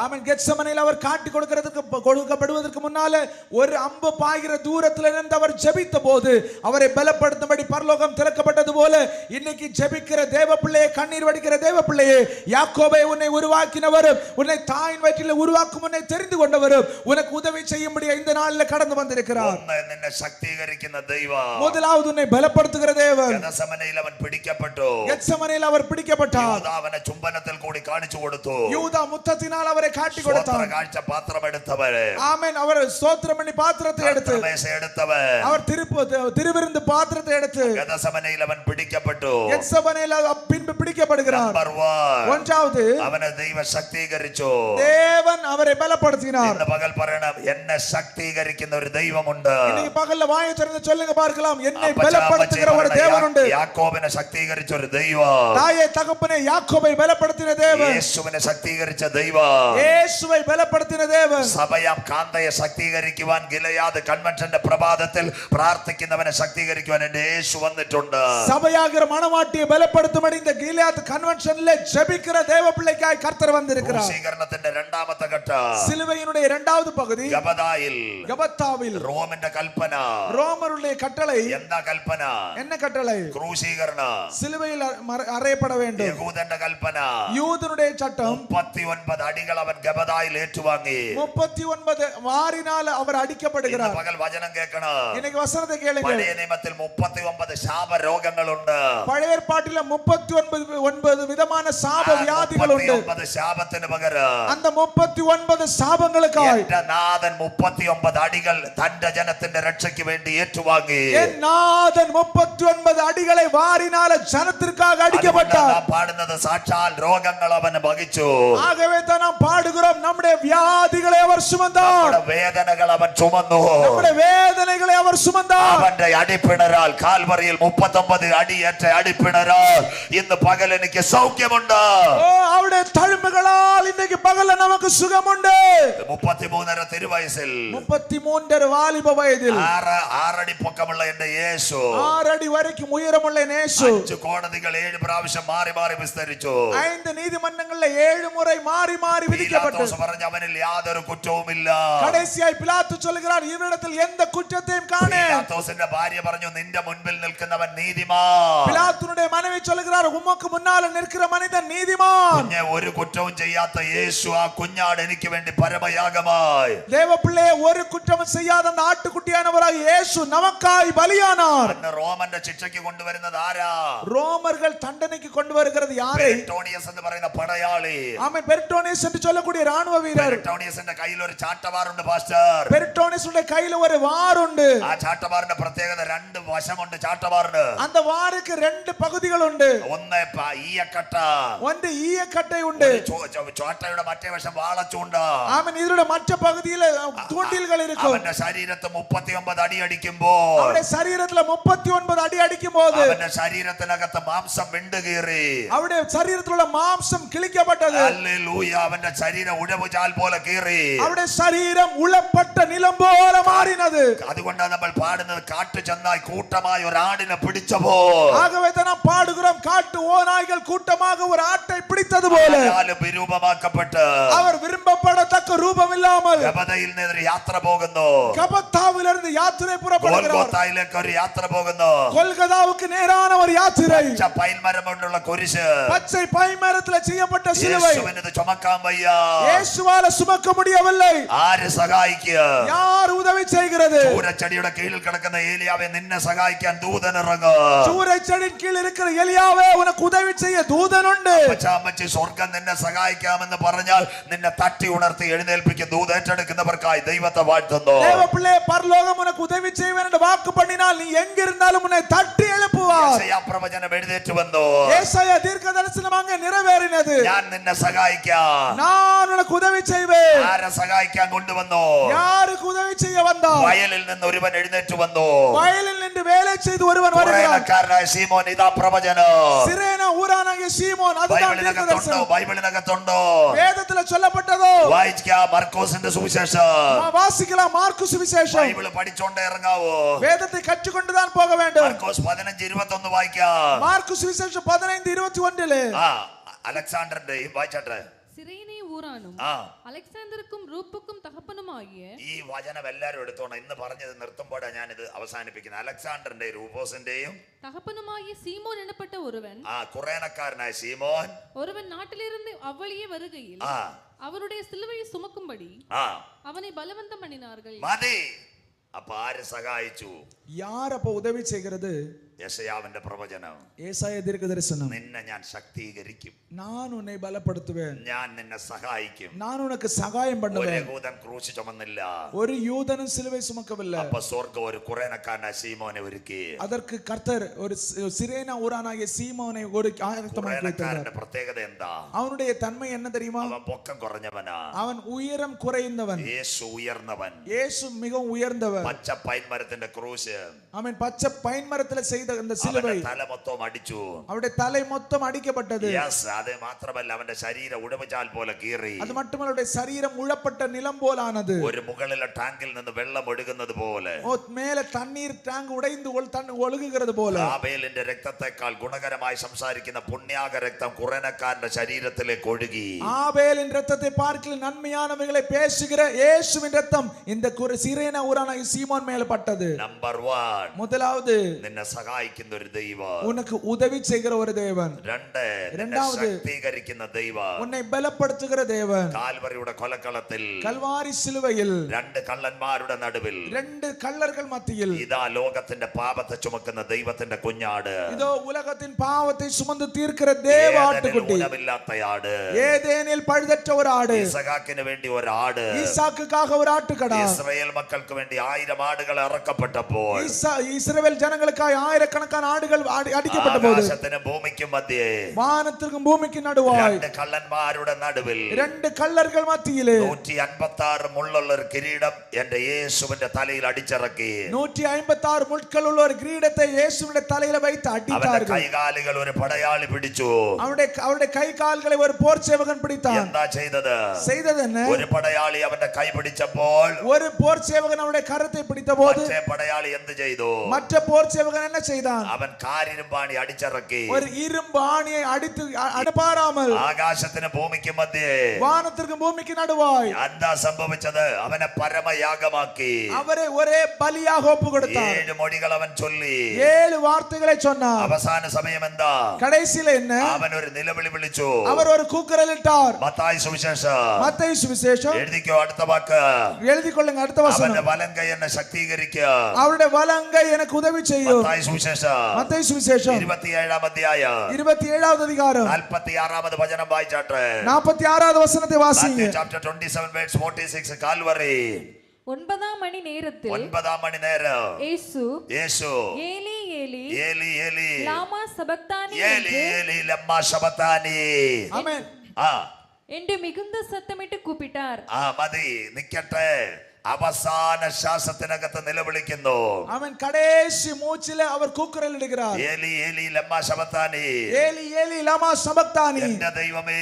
அவன் கெத்சமனையில் அவர் காட்டி கொடுக்கிறதுக்கு கொடுக்கப்படுவதற்கு முன்னால ஒரு அம்பு பாய்கிற தூரத்தில் இருந்து அவர் ஜெபித்த போது அவரை பலப்படுத்தும்படி பரலோகம் திறக்கப்பட்டது போல இன்னைக்கு ஜெபிக்கிற தேவ பிள்ளையே கண்ணீர் வடிக்கிற தேவ பிள்ளையே யாக்கோபை உன்னை உருவாக்கினவரும் உன்னை தாயின் வயிற்றில் உருவாக்கும் உன்னை தெரிந்து கொண்டவரும் உனக்கு உதவி செய்யும்படி இந்த நாளில் கடந்து வந்திருக்கிறார் ഒന്ന് നിന്നെ ശക്തീകരിക്കുന്ന ദൈവം முதலாவது உன்னை பலப்படுத்துகிற தேவன் ഗതസമനയിൽ അവൻ പിടിക്കപ്പെട്ടു ഗെത്സമനയിൽ അവർ പിടിക്കപ്പെട്ടാർ യൂദ അവനെ ചുംബനത്തിൽ കൂടി കാണിച്ചു കൊടുത്തു യൂത മുത്തത്തിനാൽ അവരെ കാട്ടി സ്വോത്ര കൊടുത്താർ കാഴ്ച പാത്രം എടുത്തവര് ആമേൻ അവർ സ്തോത്രം பண்ணி പാത്രത്തെ എടുത്ത് മേശ എടുത്തവൻ അവർ തിരുപ്പ് തിരുവിരുന്ന് പാത്രത്തെ എടുത്ത് ഗതസമനയിൽ അവൻ പിടിക്കപ്പെട്ടു ഗെത്സമനയിൽ അവർ பின்பு பிடிக்கப்படுகிறார் നമ്പർ വൺ ஒன்றாவது അവനെ ദൈവ ശക്തീകരിച്ചു தேவன் அவரை பலப்படுத்தினார் ഇന്ന് പകൽ പറയണം എന്നെ ശക്തീകരിക്കുന്ന ഒരു ദൈവമുണ്ട് இன்னைக்கு பகல்ல வாயை திறந்து சொல்லுங்க பார்க்கலாம் என்னை അപ്പച്ചാ, பலப்படுத்துகிற അമ്മച്ചി ஒரு പറയണം, தேவன் உண்டு യാ- യാക്കോബിനെ ശക്തീകരിച്ച ഒരു ദൈവം தாயை தகப்பனை யாக்கோபை பலப்படுத்தின தேவன் യേശുവിനെ ശക്തീകരിച്ച ദൈവം இயேசுவை பலப்படுத்தின தேவன் സഭയാം കാന്തയെ ശക്തീകരിക്കുവാൻ ഗിലയാത് കൺവെൻഷന്റെ പ്രഭാതത്തിൽ പ്രാർത്ഥിക്കുന്നവനെ ശക്തീകരിക്കുവാൻ എന്റെ യേശു വന്നിട്ടുണ്ട് சபையாகிற மனவாட்டியை பலப்படுத்தும்படி இந்த கீலியாத் கன்வென்ஷன்ல ஜெபிக்கிற தேவ பிள்ளைக்காய் கர்த்தர் வந்திருக்கிறார் ക്രൂശീകരണത്തിന്റെ രണ്ടാമത്തെ ഘട്ട சிலுவையினுடைய இரண்டாவது பகுதி ഗബദായിൽ கபத்தாவில் റോമിന്റെ കൽപ്പന ரோமருடைய கட்டளை എന്താ കൽപ്പന என்ன கட்டளை ക്രൂശീകരണം சிலுவையில் மற- அறையப்பட வேண்டும். யகூதன கல்பனா. யூதனுடைய சட்டம் முப்பத்தி ஒன்பது அடிகள் அவன் கபதாயில் ஏற்றுவாங்க. முப்பத்தி ஒன்பது வாரினால் அவர் அடிக்கப்படுகிறார். பகல் வசனம் கேட்கணும். இன்னைக்கு வசனத்தை கேளுங்க பழைய நியமத்தில் முப்பத்தி ஒன்பது சாப ரோகங்கள் உண்டு. பழைய ஏற்பாட்டில் முப்பத்தி ஒன்பது ஒன்பது விதமான சாப வியாதிகள் உண்டு. ஒன்பது சாபத்தின் பகரம். அந்த முப்பத்தி ஒன்பது சாபங்களுக்காய் நாதன் முப்பத்தி ஒன்பது அடிகள் தண்ட ஜனத்தின் ரட்சைக்கு வேண்டி ஏற்றுவாங்க. நாதன் முப்பத்தி ஒன்பது அடிகளை வாரினால ஜனத்திற்கு അതുകൊണ്ടാണ് அடிக்கப்பட்டார் നാം പാടുന്നത് സാക്ഷാൽ രോഗങ്ങൾ അവന് വഹിച്ചു ஆகவே தான் நாம் பாடுகிறோம் நம்முடைய வியாதிகளை அவர் சுமந்தார் നമ്മുടെ വേദനകൾ അവൻ ചുമന്നു நம்முடைய வேதனைகளை அவர் சுமந்தார் അവന്റെ അടിപ്പിണരാൽ കാൽവറിയിൽ മുപ്പത്തൊമ്പത് അടിയേറ്റ അടിപ്പിണരാൽ ഇന്ന് പകൽ എനിക്ക് സൗഖ്യമുണ്ട് ஓ அவருடைய தழும்புகளால் இன்னைக்கு பகல்ல நமக்கு சுகம் உண்டு മുപ്പത്തിമൂന്നര തിരുവയസ്സിൽ முப்பத்தி மூன்றரை வாலிப வயதில் ആറ് ആറടി പൊക്കമുള്ള എന്റെ യേശു ஆறு அடி வரைக்கும் உயரமுள்ள நேசு അഞ്ച് കോടതികൾ നീതിമന്ത്രങ്ങൾ ഏഴ് പ്രാവശ്യം മാറി മാറി വിസ്തരിച്ചു. ഐന്ത് നീതിമന്ത്രങ്ങളിൽ ഏഴ് മുறை മാറി മാറി വിധിക്കപ്പെട്ടു. പറഞ്ഞു അവനിൽ യാതൊരു കുറ്റവുമില്ല. കടേശിയായി പിലാത്തു ചൊല്ലുകാർ ഇവരിടത്തിൽ എന്ത് കുറ്റത്തെയും കാണേ. പിലാത്തോസിന്റെ ഭാര്യ പറഞ്ഞു നിന്റെ മുൻപിൽ നിൽക്കുന്നവൻ നീതിമാൻ. പിലാത്തുനുടെ മനവി ചൊല്ലുകാർ ഉമ്മക്ക് മുന്നാലെ നിൽക്കുന്ന മനുഷ്യൻ നീതിമാൻ. ഒരു കുറ്റവും ചെയ്യാത്ത യേശു ആ കുഞ്ഞാട് എനിക്ക് വേണ്ടി പരമയാഗമായി. ദേവപിള്ളയെ ഒരു കുറ്റവും ചെയ്യാതെ ആട്ടുകുട്ടിയാനവരായി യേശു നമുക്കായി ബലിയാനാർ. റോമന്റെ ശിക്ഷയ്ക്ക് കൊണ്ടുവരുന്നത് ആരാ? റോമർ ரோமர்கள் தண்டனைக்கு கொண்டு வருகிறது யாரை പെരിട്ടോണിയസ് എന്ന് പറയുന്ന പടയാളി ஆமென் பெர்டோனிஸ் என்று சொல்லக்கூடிய ராணுவ வீரர் പെരിട്ടോണിയസിന്റെ കയ്യിൽ ഒരു ചാട്ടവാറുണ്ട് പാസ്റ്റർ பெர்டோனிஸுடைய கையில ஒரு வார் உண்டு ആ ചാട്ടവാറിന്റെ പ്രത്യേകത രണ്ട് വശമുണ്ട് ചാട്ടവാറിന് அந்த வாருக்கு ரெண்டு பகுதிகள் உண்டு ഒന്ന് പ- ഈയക്കട്ട ஒன்று ஈயக்கட்டை உண்டு ഒരു ചോ- ചോ- ചോട്ടയുടെ മറ്റേ വശം വാളച്ചൂണ്ട ஆமென் இதோட மற்ற பகுதியில தூண்டில்கள் இருக்கும் അവന്റെ ശരീരത്ത് മുപ്പത്തി ഒമ്പത് അടി അടിക്കുമ്പോ அவருடைய சரீரத்துல முப்பத்தி ஒன்பது அடி அடிக்கும் போது അവന്റെ ശരീരത്തിനകത്ത് മാംസം മാംസം വിണ്ടുകീറി അവിടെ ശരീരത്തിലുള്ള മാംസം കിളിക്കപ്പെട്ടത് ഹല്ലേലൂയ അവന്റെ ശരീരം ഉഴവുചാൽ പോലെ കീറി അവിടെ ശരീരം ഉളപ്പെട്ട നിലം പോലെ മാറിനത് അതുകൊണ്ടാണ് നമ്മൾ പാടുന്നത് കാട്ടു ചെന്നായി കൂട്ടമായി ഒരു ആടിനെ പിടിച്ചപ്പോ ആകവേ തന്നെ പാടുകുറം കാട്ടു ഓനായികൾ കൂട്ടമാക ഒരു ആട്ടை പിടിച്ചത് പോലെ വിരൂപമാക്കപ്പെട്ട് അവർ വിരുമ്പപ്പെടത്തക്ക രൂപമില്ലാമൽ കപതയിൽ നിന്ന് യാത്ര പോകുന്നു കപത്താവിലിരുന്ന് യാത്ര പുറപ്പെടുന്നു ഒരു യാത്ര പോകുന്നു കൊൽക്കതാവുക്ക് നേരാണ് ഒരു യാത്ര പച്ച പൈൻമരം കൊണ്ടുള്ള കുരിശ് பச்சை பைமரத்துல செய்யப்பட்ட சிலுவை യേശുവിന് ഇത് ചുമക്കാൻ വയ്യ இயேசுவால சுமக்க முடியவில்லை ആര് സഹായിക്കുക யார் உதவி செய்கிறது ചൂരച്ചെടിയുടെ കീഴിൽ കിടക്കുന്ന ഏലിയാവെ നിന്നെ സഹായിക്കാൻ ദൂതൻ ഇറങ്ങും சூறைச்செடியின் கீழ் இருக்கிற எலியாவே உனக்கு உதவி செய்ய தூதன் உண்டு അമ്മച്ചി സ്വർഗം നിന്നെ സഹായിക്കാമെന്ന് പറഞ്ഞാൽ നിന്നെ തട്ടി ഉണർത്തി എഴുന്നേൽപ്പിക്കും ദൂത് ഏറ്റെടുക്കുന്നവർക്കായി ദൈവത്തെ വാഴ്ത്തുന്നു தேவ பிள்ளை பரலோகம் உனக்கு உதவி செய்வேன் என்று வாக்கு பண்ணினால் நீ எங்க இருந்தாலும் உன்னை தட்டி எழுப்புவார் യെശയ്യാ പ്രവചനം നിറവേറ്റി വന്നു ഏശായ ദീർഘദർശനം അങ്ങ് നിറവേറിനത്. ഞാൻ നിന്നെ സഹായിക്കാം. ഞാൻ ഉനക്ക് ഉദവി ചെയ്വേ ആരെ സഹായിക്കാൻ കൊണ്ടുവന്നു? ആര് ഉദവി ചെയ്യ വന്നു വയലിൽ നിന്ന് ഒരുവൻ എഴുന്നേറ്റ് വന്നു? വയലിൽ നിന്ന് വേല ചെയ്ത് ഒരുവൻ വരുകയായ സീമോൻ ഇതാ പ്രവചനം. സിറേന ഊരാനായ സീമോൻ ബൈബിളിനകത്തുണ്ടോ? ബൈബിളിനകത്തുണ്ടോ? വേദത്തിലെ ചൊല്ലപ്പെട്ടതോ? വായിക്കാം മാർക്കോസിന്റെ സുവിശേഷം. വാസിക്കലാം മാർക്കോസ് സുവിശേഷം. ബൈബിൾ പഠിച്ചോണ്ടേ ഇറങ്ങാവോ? വേദത്തെ കച്ചുകൊണ്ടുതാൻ പോക വേണ്ട മാർക്കോസ് പതിനഞ്ച് ഇരുപത്തൊന്ന് വായിക്കാം. മാർക്കോസ് മാർക്കു സുവിശേഷം പതിനൈந்து ഇരുപത്തി ഒന്നിൽ അലക്സാണ്ടറിന്റെ ഈ വചനം എല്ലാരും എടുത്തോണം. ഇന്ന് പറഞ്ഞത് നിർത്തുമ്പോഴാ ഞാൻ അവസാനിപ്പിക്കുന്നത്. അലക്സാണ്ടറിന്റെ റൂബോസിന്റെയും തഹപ്പനുമാകിയ സീമോൻ എണ്ണപ്പെട്ട ഒരുവൻ ആ കുറേണക്കാരനായ സീമോൻ ഒരുവൻ നാട്ടിലിരുന്ന് അവളിയെ വരുകയിൽ അവരുടെ സിലുവയെ സുമക്കുംപടി അവനെ ബലവന്തം പണിനാർകൾ മതി. അപ്പൊ ആര് സഹായിച്ചു? യാരപ്പ ഉദവി ചെയ്യരുത് യെശയാവിന്റെ പ്രവചനം. യേശായ ദീർഘദർശനം. നിന്നെ ഞാൻ ശക്തീകരിക്കും. ഞാൻ ഉന്നെ ബലപ്പെടുത്തുവേ ഞാൻ നിന്നെ സഹായിക്കും. ഞാൻ ഉനക്ക് സഹായം പണ്ടുവേൻ ഒരു യൂതൻ ക്രൂശ് ചുമന്നില്ല. ഒരു യൂതനും സിലുവ ചുമക്കവില്ല. അപ്പൊ സ്വർഗ ഒരു കുറേനക്കാരനായ സീമോനെ ഒരുക്കി. അതർക്ക് കർത്തർ ഒരു സിരേന ഊരാനായ സീമോനെ ഒരു ആയത്തമാക്കിയിട്ടുണ്ട് പ്രത്യേകത എന്താ? അവനുടെ തന്മ എന്ന തരുമോ? അവൻ പൊക്കം കുറഞ്ഞവനാ. അവൻ ഉയരം കുറയുന്നവൻ. യേശു ഉയർന്നവൻ. യേശു മികവും ഉയർന്നവൻ. പച്ച പൈൻ മരത്തിന്റെ ക്രൂശ്. അവൻ പച്ച പൈൻ മരത്തിലെ ചെയ്ത அந்த சிலுவை അവന്റെ തല മൊത്തം അടിച്ചു அவருடைய தலை மொத்தம் அடிக்கப்பட்டது യെസ് അത് മാത്രമല്ല അവന്റെ ശരീരം ഉടമച്ചാൽ പോലെ കീറി அது மட்டுமல்ல அவருடைய சரீரம் உழப்பட்ட நிலம் போலானது ഒരു മുകളിലെ ടാങ്കിൽ നിന്ന് വെള്ളം ഒഴുകുന്നത് പോലെ ஓ, மேல தண்ணீர் டேங்க் உடைந்து ஒழு- தண்ணி ஒழுகுகிறது போல ആബേലിന്റെ രക്തത്തെക്കാൾ ഗുണകരമായി സംസാരിക്കുന്ന പുണ്യാക രക്തം കുറേനക്കാരന്റെ ശരീരത്തിലേക്ക് ഒഴുകി ஆபேலின் ரத்தத்தை பார்க்கல நன்மையானவைகளை பேசுகிற இயேசுவின் ரத்தம் இந்த குர- சிரேனா ஊரானாகிய சீமோன் மேல பட்டது നമ്പർ വൺ முதலாவது നിന്നെ സഹായിക്കുന്ന ഒരു ദൈവം. ഉനക്ക് ഉദവി ചെയ്യുന്ന ഒരു ദൈവൻ. രണ്ട് രണ്ടാമത് ശക്തീകരിക്കുന്ന ദൈവം. ഉന്നെ ബലപ്പെടുത്തുന്ന ദൈവൻ. കാൽവറിയുടെ കൊലക്കളത്തിൽ. കൽവാരി സിലുവയിൽ. രണ്ട് കള്ളന്മാരുടെ നടുവിൽ. രണ്ട് കള്ളർകൾ മത്തിയിൽ. ഇതാ ലോകത്തിന്റെ പാപത്തെ ചുമക്കുന്ന ദൈവത്തിന്റെ കുഞ്ഞാട്. ഇതോ ഉലകത്തിൻ പാപത്തെ ചുമന്ന് തീർക്കുന്ന ദേവാട്ടുകുട്ടി ഉലമില്ലാത്ത ആട്. ഏതേനിൽ പഴുതറ്റ ഒരാട്. ഇസഹാക്കിന് വേണ്ടി ഒരാട്. ഇസാക്കുക്കാക ഒരാട്ടുകട. ഇസ്രയേൽ മക്കൾക്ക് വേണ്ടി ആയിരം ആടുകൾ ഇറക്കപ്പെട്ടപ്പോൾ. ഇസ്രയേൽ ജനങ്ങൾക്കായി ആയിരം ஆயிரக்கணக்கான ஆடுகள் அடி- அடிக்கப்பட்ட போது ആകാശത്തിന് ഭൂമിക്കും മധ്യേ வானத்திற்கும் பூமிக்கு நடுவாய் രണ്ട് കള്ളന്മാരുടെ നടുവിൽ ரெண்டு கள்ளர்கள் மத்தியிலே നൂറ്റി അൻപത്തി ആറ് മുള്ളുള്ള ഒരു കിരീടം എന്റെ യേശുവിന്റെ തലയിൽ അടിച്ചിറക്കി நூற்றி ஐம்பத்தி ஆறு முட்கள் உள்ள ஒரு கிரீடத்தை இயேசுவின் தலையில வைத்து അവന്റെ அடித்தார்கள் കൈകാലുകൾ ഒരു പടയാളി പിടിച്ചു அவருடைய அவருடைய கை கால்களை ஒரு போர் சேவகன் பிடித்தான் എന്താ ചെയ്തത് செய்தது என்ன ഒരു പടയാളി അവന്റെ കൈ പിടിച്ചപ്പോൾ ஒரு போர் சேவகன் அவருடைய கரத்தை பிடித்த போது മറ്റേ പടയാളി എന്ത് ചെയ്തു மற்ற போர் சேவகன் என்ன செய்தான் അവൻ കാരിരുമ്പാണി അടിച്ചിറക്കി ஒரு இரும்பு ஆணியை அடித்து அ- அனுப்பாராமல் ആകാശത്തിന് ഭൂമിക്കും മധ്യേ வானத்திற்கு பூமிக்கு நடுவாய் എന്താ സംഭവിച്ചത് അവനെ പരമയാഗമാക്കി அவரை ஒரே பலியாக ஒப்பு கொடுத்தார் ഏഴ് മൊഴികൾ അവൻ ചൊല്ലി ஏழு வார்த்தைகளை சொன்னார் അവസാന സമയം എന്താ கடைசியில என்ன അവൻ ഒരു നിലവിളി വിളിച്ചു அவர் ஒரு கூக்குரலிட்டார் മത്തായി സുവിശേഷം மத்தேயு சுவிசேஷம் എഴുതിക്കോ അടുത്ത വാക്ക് எழுதி கொள்ளுங்க அடுத்த வசனம் അവന്റെ വലം കൈ എന്നെ ശക്തീകരിക്കുക அவருடைய வலங்கை எனக்கு உதவி செய்யும் മത്തായി സുവിശേഷം மத்தேயு சுவிசேஷம் ഇരുപത്തിയേഴാം അധ്യായം இருபத்தி ஏழாவது அதிகாரம் നാൽപ്പത്തി ആറാമത് വചനം വായിച്ചാട്ടെ நாற்பத்தி ஆறாவது வசனத்தை வாசிங்க chapter twenty seven words forty six Calvary ஒன்பதாம் மணி நேரத்தில் ഒൻപതാം മണി നേരം இயேசு യേശു ஏலி ஏலி ഏലി ഏലി லாமா சபக்தானி ഏലി என்று- ഏലി ലമ്മ ശബത്താനി ஆமென் ആ என்று மிகுந்த சத்தமிட்டு கூப்பிட்டார் ആ മതി നിക്കട്ടെ അവസാന ശ്വാസത്തിനകത്ത് നിലവിളിക്കുന്നു അവൻ കടേശി മൂച്ചിലെ അവർ കൂക്കുരലിടുകിറാർ ഏലി ഏലി ലമ്മ ശബത്താനി ഏലി ഏലി ലമ്മ ശബത്താനി എൻ്റെ ദൈവമേ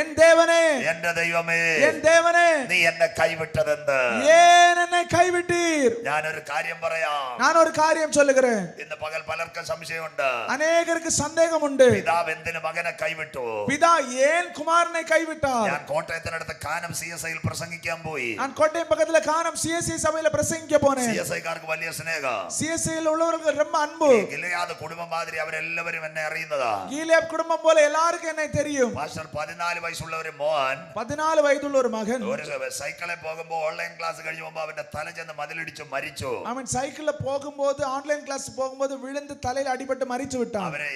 എൻ ദേവനേ എൻ്റെ ദൈവമേ എൻ ദേവനേ നീ എന്നെ കൈവിട്ടതെന്ത് ഏൻ എന്നെ കൈവിട്ടീർ ഞാൻ ഒരു കാര്യം പറയാം ഞാൻ ഒരു കാര്യം ചൊല്ലുകേൻ ഇന്ന് പകൽ പലർക്കും സംശയമുണ്ട് അനേകർക്ക് സന്ദേഹമുണ്ട് പിതാവ് എന്തിന് മകനെ കൈവിട്ടു പിതാ ഏൻ കുമാരനെ കൈവിട്ടാ ഞാൻ കോട്ടയത്തിനടുത്ത് കാനം സി എസ് ഐയിൽ പ്രസംഗിക്കാൻ പോയി ഞാൻ കോട്ടയം പക്കത്തിലെ കാലം സി എസ് സി സഭയിൽ പ്രസംഗിക്കാൻ പോണേ സി എസ് ഐക്കാർക്ക് വലിയ സ്നേഹം സി എസ് സിയിൽ ഉള്ളവർക്ക് രൊമ്പ അൻപ് ഗിലയാദ് കുടുംബം മാതിരി അവരെല്ലാവരും എന്നെ അറിയുന്നതാ ഗിലയാബ് കുടുംബം പോലെ എല്ലാവർക്കും എന്നെ തെരിയും പാസ്റ്റർ പതിനാല് വയസ്സുള്ള ഒരു മോൻ പതിനാല് വയസ്സുള്ള ഒരു മകൻ ഒരു സൈക്കിളിൽ പോകുമ്പോൾ ഓൺലൈൻ ക്ലാസ് കഴിയുമ്പോൾ അവന്റെ തല ചെന്ന് മതിലിടിച്ചു മരിച്ചു അവൻ സൈക്കിളിൽ പോകുമ്പോൾ ഓൺലൈൻ ക്ലാസ് പോകുമ്പോൾ വിഴുന്ന് തലയിൽ അടിപെട്ട് മരിച്ചു വിട്ടാ അവരെ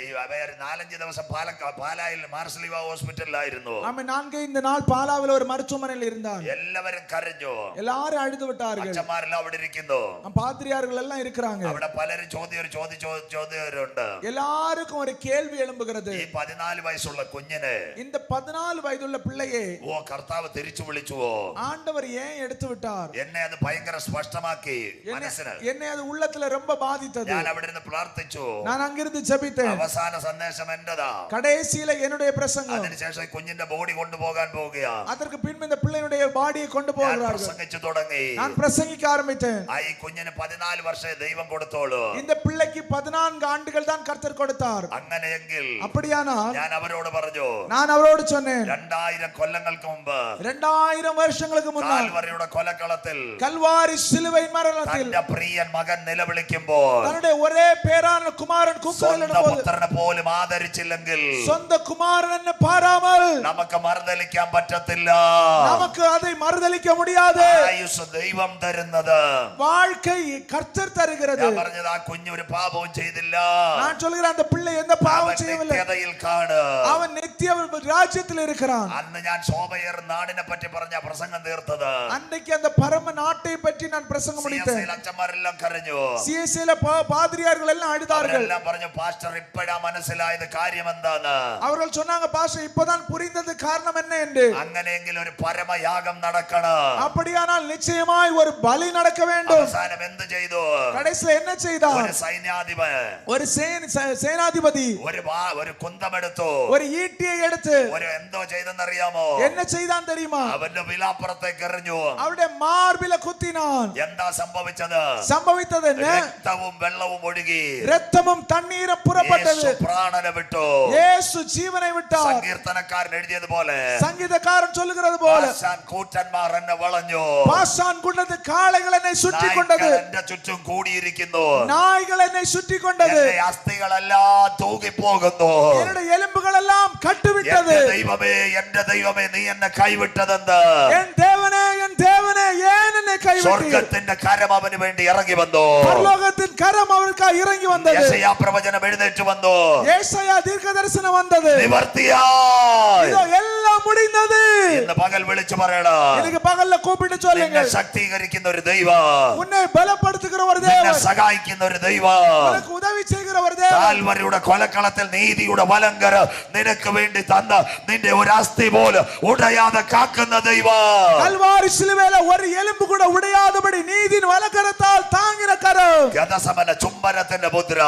നാലഞ്ച് ദിവസം പാലക്കാട് പാലായിൽ മാർസലിവ ഹോസ്പിറ്റലിലായിരുന്നു അവൻ നാൻകൈ നാൾ പാലാവിൽ ഒരു മരുത്തുമനയിൽ ഇരുന്നാ എല്ലാവരും കരഞ്ഞു എല്ലാരും அழுது விட்டார்கள் അച്ഛന്മാരെല്ലാം അവിടെ ഇരിക്കുന്നു பாத்திரியார்கள் எல்லாம் இருக்கிறாங்க അവിടെ പലരും ചോദ്യം ചോദ്യ ചോദ്യവരുണ്ട് எல்லாருக்கும் ஒரு கேள்வி எழும்புகிறது ഈ പതിനാല് വയസ്സുള്ള കുഞ്ഞിന് இந்த பதினாலு வயதுள்ள பிள்ளையை ഓ കർത്താവ് തിരിച്ചു വിളിച്ചുവോ ஆண்டவர் ஏன் எடுத்து விட்டார் എന്നെ അത് ഭയങ്കര സ്പഷ്ടമാക്കി என்னை- മനസ്സിന് என்னை அது உள்ளத்துல ரொம்ப பாதித்தது ഞാൻ അവിടെ ഇരുന്ന് പ്രാർത്ഥിച്ചു நான் அங்கிருந்து ஜெபித்தேன் അവസാന സന്ദേശം എന്റേതാ கடைசியில என்னுடைய பிரசங்கம் അതിനുശേഷം കുഞ്ഞിന്റെ ബോഡി കൊണ്ടുപോകാൻ പോവുകയാ அதற்கு பின்பு இந்த பிள்ளையுடைய பாடியை கொண்டு ഞാൻ போகிறார்கள் പ്രസംഗിച്ചു തുടങ്ങി நான் பிரசங்கிக்க ஆரம்பித்தேன் ആ ഈ കുഞ്ഞിന് പതിനാല് വർഷേ ദൈവം കൊടുത്തോളൂ இந்த பிள்ளைக்கு பதினான்கு ஆண்டுகள் தான் கர்த்தர் கொடுத்தார் അങ്ങനെയെങ്കിൽ அப்படியானால் ഞാൻ അവരോട് പറഞ്ഞു நான் அவரோடு சொன்னேன் രണ്ടായിരം കൊല്ലങ്ങൾക്ക് മുമ്പ് இரண்டாயிரம் வருஷங்களுக்கு முன்னால் കാൽവറിയുടെ കൊലക്കളത്തിൽ கல்வாரி சிலுவையின் மரணத்தில் തന്റെ പ്രിയൻ മകൻ നിലവിളിക്കുമ്പോൾ தன்னுடைய ஒரே பேரான குமாரன் கூப்பிடுகிற സ്വന്തം போது പുത്രനെ പോലും ആദരിച്ചില്ലെങ്കിൽ சொந்த குமாரன் என்ன பாராமல் നമുക്ക് മറുതലിക്കാൻ പറ്റത്തില്ല நமக்கு அதை மறுதலிக்க முடியாது ആയുസ് ദൈവം തരുന്നത് வாழ்க்கை கர்த்தர் தருகிறது ഞാൻ പറഞ്ഞത് ആ കുഞ്ഞൊരു പാപവും ചെയ്തില്ല நான் சொல்கிறேன் அந்த பிள்ளை எந்த അവൻ பாவம் செய்யவில்லை നിത്യതയിൽ കാണ് அவன் நித்திய ராஜ்யத்தில் இருக்கிறான் അന്ന് ഞാൻ ശോഭയർ നാടിനെ പറ്റി പറഞ്ഞ പ്രസംഗം തീർത്തത് அன்னைக்கு அந்த பரம நாட்டை பற்றி நான் பிரசங்கம் സി എസ് முடித்தேன் ഐ അച്ഛന്മാരെല്ലാം കരഞ്ഞു சிஎஸ்ஐல பாதிரியார்கள் எல்லாம் அழுதார்கள் അവരെല്ലാം പറഞ്ഞു പാസ്റ്റർ ഇപ്പോഴാ മനസ്സിലായത് കാര്യം എന്താന്ന് அவர்கள் சொன்னாங்க பாஸ்டர் இப்பதான் புரிந்தது காரணம் என்ன என்று അങ്ങനെയെങ്കിൽ ഒരു പരമയാഗം നടക്കണം அப்படியானால் നിശ്ചയമായി ഒരു ബലി നടക്ക வேண்டும் അവസാനം എന്ത് ചെയ്തു? എന്ന ചെയ്ത? செய்தார் ഒരു സേനാധിപതി ഒരു ഒരു കുന്തമെടുത്തു. ഒരു ഈട്ടിയെ എടുത്ത് ഒരു എന്തോ ചെയ്തെന്നറിയാമോ? എന്ന ചെയ്താൻ തെരിയുമോ അവന്റെ വിലാപ്പുറത്തേക്ക് എറിഞ്ഞു. അവരുടെ മാർബില കുത്തിനാൻ. എന്താ സംഭവിച്ചത്? സംഭവിച്ചത് രക്തവും വെള്ളവും ഒഴുകി. രക്തവും തണ്ണീരും പുറപ്പെട്ടത് പ്രാണനെ വിട്ടു. യേശു ജീവനെ വിട്ട. സങ്കീർത്തനക്കാരൻ എഴുതിയത് പോലെ സംഗീതക്കാരൻ ചൊല്ലുന്നത് പോലെ കൂറ്റന്മാർ എന്നെ വളഞ്ഞു. സാത്താൻ കൊണ്ടത് കാളകൾ എന്നെ ചുറ്റിക്കൊണ്ടത്. എന്റെ ചുറ്റും കൂടിയിരിക്കുന്നു. നായ്കൾ എന്നെ ചുറ്റിക്കൊണ്ടത്. അസ്ഥികളെല്ലാം തൂകിപ്പോകുന്നു. എന്റെ എലുമ്പുകളെല്ലാം കട്ടുവിട്ടത്. ദൈവമേ എന്റെ ദൈവമേ നീ എന്നെ കൈവിട്ടതെന്ത്? എൻ ദേവനെ എൻ ദേവനെ ഏൻ എന്നെ കൈവിട്ടു? സ്വർഗത്തിന്റെ കരം അവന് വേണ്ടി ഇറങ്ങി വന്നു. പരലോകത്തിൻ കരം അവർക്കായി ഇറങ്ങി വന്നത്. യേശയ്യ പ്രവചനം എഴുന്നേറ്റ് വന്നു. യേശയ്യ ദീർഘദർശനം വന്നത്. നിവർത്തിയാ എല്ലാം മുടിഞ്ഞത് ഇന്ന് പകൽ വിളിച്ചു പറയണം. എനിക്ക് പകലിൽ കൂപ്പിട്ട് ചൊല്ലുങ്ങൾ ശക്തീകരിക്കുന്ന ഒരു ദൈവം. ഉന്നെ ബലപ്പെടുത്തുന്ന ഒരു ദൈവം സഹായിക്കുന്ന ഒരു ദൈവം. உதவி செய்கிற ஒரு தேவன் കാൽവരിയുടെ കൊലക്കളത്തിൽ നീതിയുടെ വലങ്കര നിനക്ക് വേണ്ടി തന്ന നിന്റെ ഒരു അസ്ഥി പോലും ഉടയാതെ കാക്കുന്ന ദൈവം கல்வாரி சிலுவையில ஒரு எலும்பு கூட உடையாதபடி நீதின் வலக்கரத்தால் தாங்கின கரம் ഗതസമന ചുംബനത്തിന്റെ മുദ്ര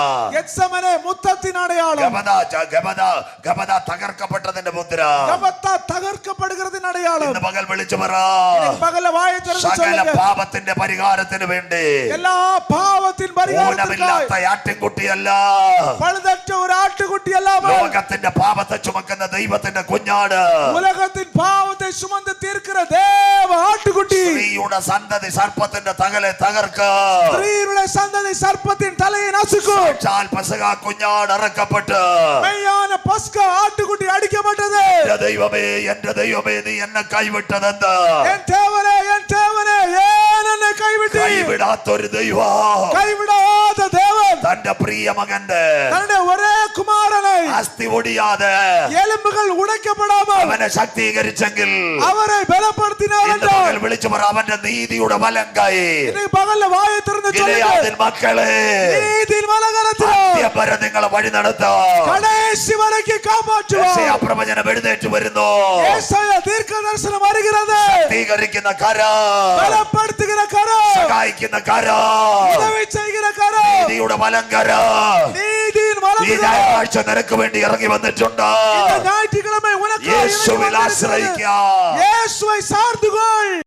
எத்சமனே முத்தத்தின் அடையாளம் ഗബദ ച- ഗബദ ഗബദ തകർക്കപ്പെട്ടതിന്റെ മുദ്ര கபத்தா தகர்க்கப்படுகிறதின் அடையாளம் ഇന്ന് പകൽ വിളിച്ചു പറ இன்னைக்கு பகல்ல வாயை திறந்து സകല சொல்லுங்க പാപത്തിന്റെ പരിഹാരത്തിന് വേണ്ടി எல்லா பாவத்தின் பரிகாரத்திற்காய் ഊനമില്ലാത്ത ആട്ടിൻകുട്ടിയല്ല ആട്ടുകുട്ടിയല്ല പഴുതറ്റ ഒരു ആട്ടുകുട്ടിയല്ല ലോകത്തിന്റെ പാപത്തെ ചുമക്കുന്ന ദൈവത്തിന്റെ കുഞ്ഞാട് ഉലകത്തിൻ പാപത്തെ ചുമന്ന് തീർക്കുന്ന ദേവ ആട്ടുകുട്ടി സ്ത്രീയുടെ സന്തതി സർപ്പത്തിന്റെ തകലെ തകർക്ക് സ്ത്രീയുടെ സന്തതി സർപ്പത്തിൻ തലയെ നശിക്കും സാക്ഷാൽ പസക കുഞ്ഞാട് ഇറക്കപ്പെട്ട് മെയ്യാന പസ്ക ആട്ടുകുട്ടി അടിക്കപ്പെട്ടത് എന്റെ ദൈവമേ എന്റെ ദൈവമേ നീ എന്നെ കൈവിട്ടതെന്ത് എൻ ദേവനെ എൻ ദേവനെ ഏൻ എന്നെ കൈവിട്ടു കൈവിടാത്തൊരു ദൈവം കൈവിടാ தேவன் തന്റെ പ്രിയ മകന്റെ தன்னுடைய ஒரே குமாரனை അസ്ഥി ഒടിയാതെ எலும்புகள் உடைக்கப்படாமல் അവനെ ശക്തീകരിച്ചെങ്കിൽ அவரை பலப்படுத்தினார் ഇന്ന് என்றால் പകൽ വിളിച്ചു പറ അവന്റെ നീതിയുടെ വലം കൈ இன்னைக்கு பகல்ல வாயை திறந்து சொல்லுங்க ഗിലെയാദിൻ മക്കളെ நீதியின் വലകരത്തിലോ അത്യപര നിങ്ങളെ വഴി നടത്താം கடைசி வரைக்கும் காப்பாற்றுவார் പ്രവചനം എഴുന്നേറ്റ് വരുന്നു ஏசாயா தீர்க்க தரிசனம் வருகிறது ശക്തീകരിക്കുന്ന കര பலப்படுத்துகிற கரம் സഹായിക്കുന്ന കര உதவி செய்கிற கரம் നീതിയുടെ വലം മലങ്കര ഞായറാഴ്ച നിനക്ക് വേണ്ടി ഇറങ്ങി വന്നിട്ടുണ്ട്. യേശുവിൽ ആശ്രയിക്കുക